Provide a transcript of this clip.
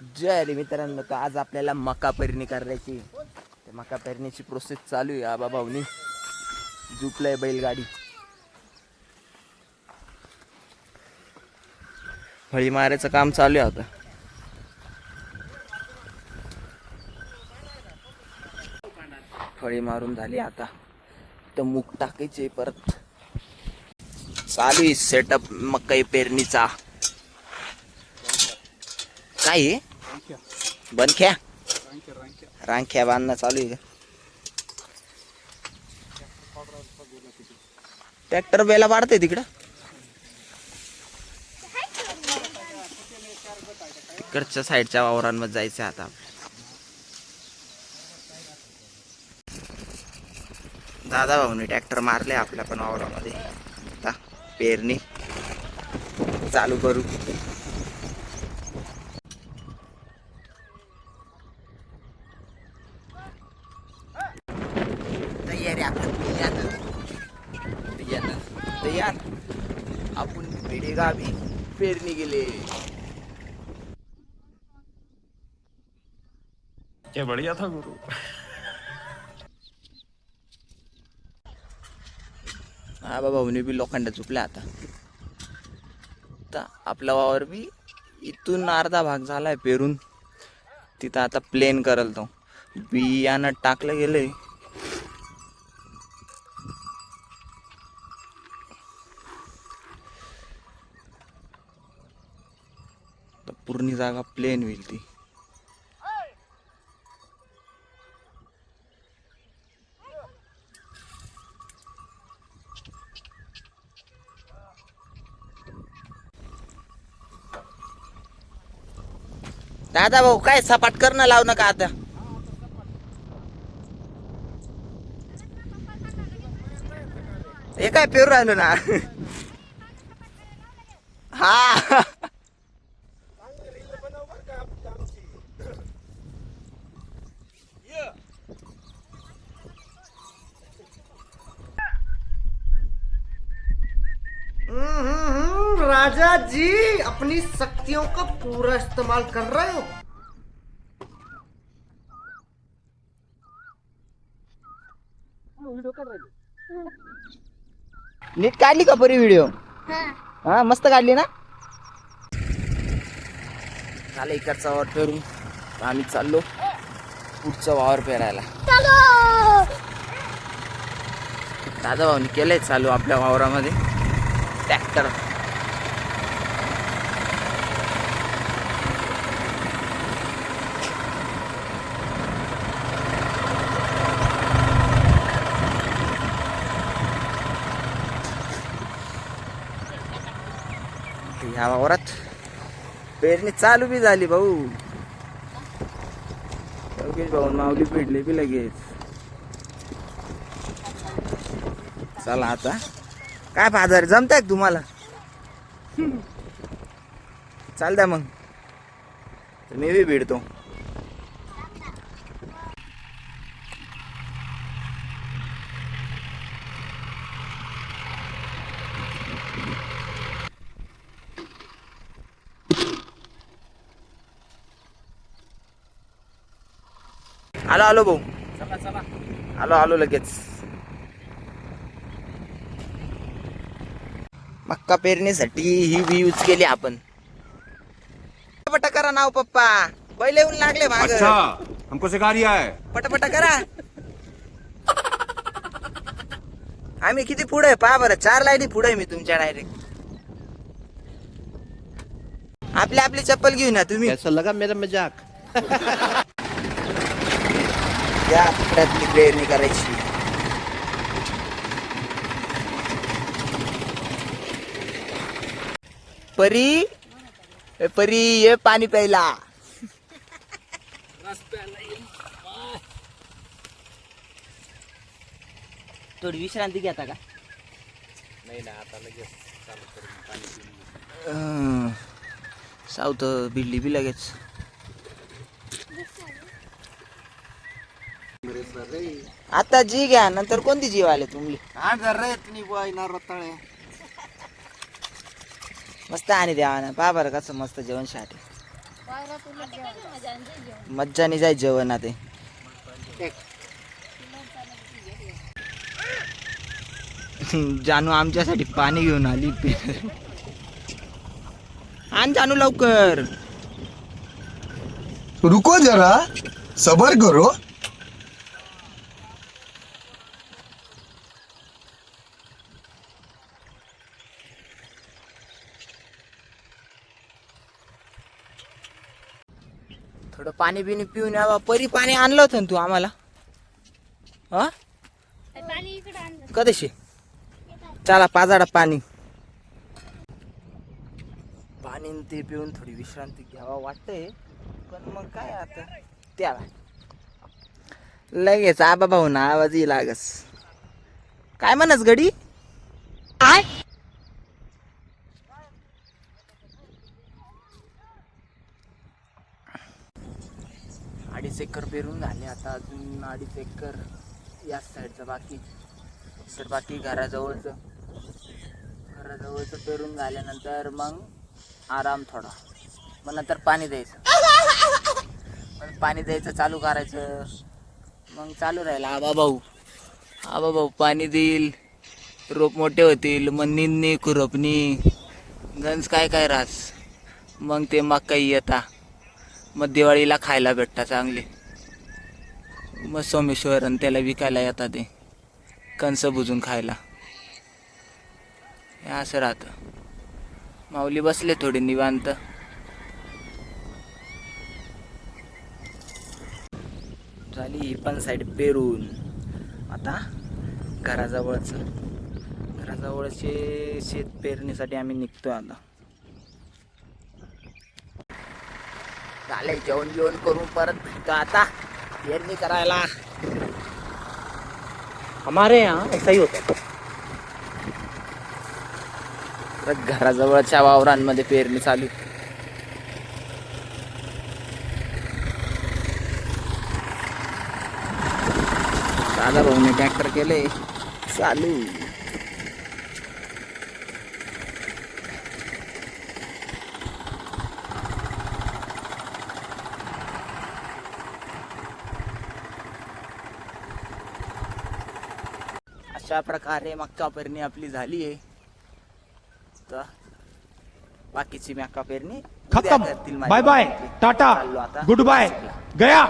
जय रे मित्रांनो तर आज आपल्याला मका पेरणी करायची तर मका पेरणीची प्रोसेस चालू आहे आबा भाऊनी. झुपलंय बैलगाडी. फळी मारायचं काम चालू आहे आता. फळी मारून झाली आता. तर मूग टाकायचे परत. चालू आहे सेटअप मकाई पेरणीचा. काय आहे बनख्या रांख्या बांधणं चालू आहे ट्रॅक्टर बेला पाडते तिकडं इकडच्या साईडच्या वावरांमध्ये जायचं आता दादा भाऊने ट्रॅक्टर मारले आपल्या पण वावरामध्ये आता पेरणी चालू करू पेडेगावी पेरणी गेले क्या बढ़िया था गुरु. हा बाबा भाऊने बी लोखंड चुकल्या आता. आता आपला वावर बी इथून अर्धा भाग झालाय पेरून. तिथं आता प्लेन करल तो बियाणं टाकलं गेलंय. आता पूर्ण जागा प्लेन होईल ती. दादा भाऊ काय सपाट करणं लावू नका आता. हे काय पेरू राहिलो ना? हा. राजा जी अपनी शक्तियों का पूरा इस्तेमाल कर रहे हो? नीट काढली का परी व्हिडिओ हा. मस्त काढली ना? झालं इकडचा वावर पेरून. आम्ही चाललो पुढचा वावर पेरायला. दादा भाऊनी केलंय चालू आपल्या वावरामध्ये. ट्रॅक्टर. ह्या वावरात पेरणी चालू बी झाली भाऊ. योगेश भाऊ माऊली पेटली बी लगेच. चला आता. काय बाजार जमताय तुम्हाला? चाल द्या मग. मी बी भिडतो. आलो आलो भाऊ आलो आलो लगेच मक्का पेरणीसाठी ही बी यूज केली आपण. पटापटा करा नाव पप्पा. बैल येऊन लागले माग. अच्छा हमको सिखा रिया है. पटापटा करा. आम्ही किती पुढे आहे? पहा बरं चार लाईनी पुढे आहे मी तुमच्या डायरेक्ट आपली आपली चप्पल घेऊन या तुम्ही. कैसा लगा मेरा मजाक? या प्रयत्न पेरणी करायची. परी ए परी ये पाणी प्यायला. थोडी विश्रांती घेता का? अं, सावत भिडली बी लगेच. आता जी घ्या नंतर कोणती जीव आले तुम्ही? मस्त आणि द्या ना. पहा बरं कसं मस्त जेवण शाट. मज्जा नाही जाय जेवण ते जानू आमच्यासाठी पाणी घेऊन आली. आण जानू लवकर. रुको जरा. सबर करो. थोडं पाणी बिणी पिऊन यावा. परी पाणी आणलं होतं ना तू आम्हाला? हा? कधीशी चला पाजाडा पाणी. पाणी ते पिऊन थोडी विश्रांती घ्यावा वाटतंय. पण मग काय आता? त्याला लगेच आबा भाऊ ना आवाज येईल लागस. काय म्हणस गडी? अडीच एकर पेरून झाले. आता अजून अडीच एकर याच साईडचं बाकी. तर बाकी घराजवळचं. घराजवळचं पेरून झाल्यानंतर मग आराम थोडा. मग नंतर पाणी द्यायचं. मग पाणी द्यायचं चालू करायचं. मग चालू राहील. आबा भाऊ. आबा भाऊ पाणी देईल. रोप मोठे होतील. मग निंदणी खुरपणी. गंज काय काय रास. मग ते मकाई येता मग दिवाळीला खायला भेटतात चांगले. मग सोमेश्वर आणि त्याला विकायला येतात ते. कंस बुजून खायला. हे असं राहतं. माऊली बसले थोडे निवांत. झाली ही पण साईड पेरून. आता घराजवळचं. घराजवळचे शेत पेरणीसाठी आम्ही निघतो आता. झाले जेवण जेवण करून परत भेटतो आता. पेरणी करायला. हमारे यहाँ ऐसा ही होता है. घराजवळच्या वावरांमध्ये पेरणी चालू. दादा भाऊने ट्रॅक्टर केले. चालू. अशा प्रकारे मक्का पेरणी आपली झाली आहे. तर बाकीची मक्का पेरणी खत्म. करतील bye bye. Tata good bye. गया.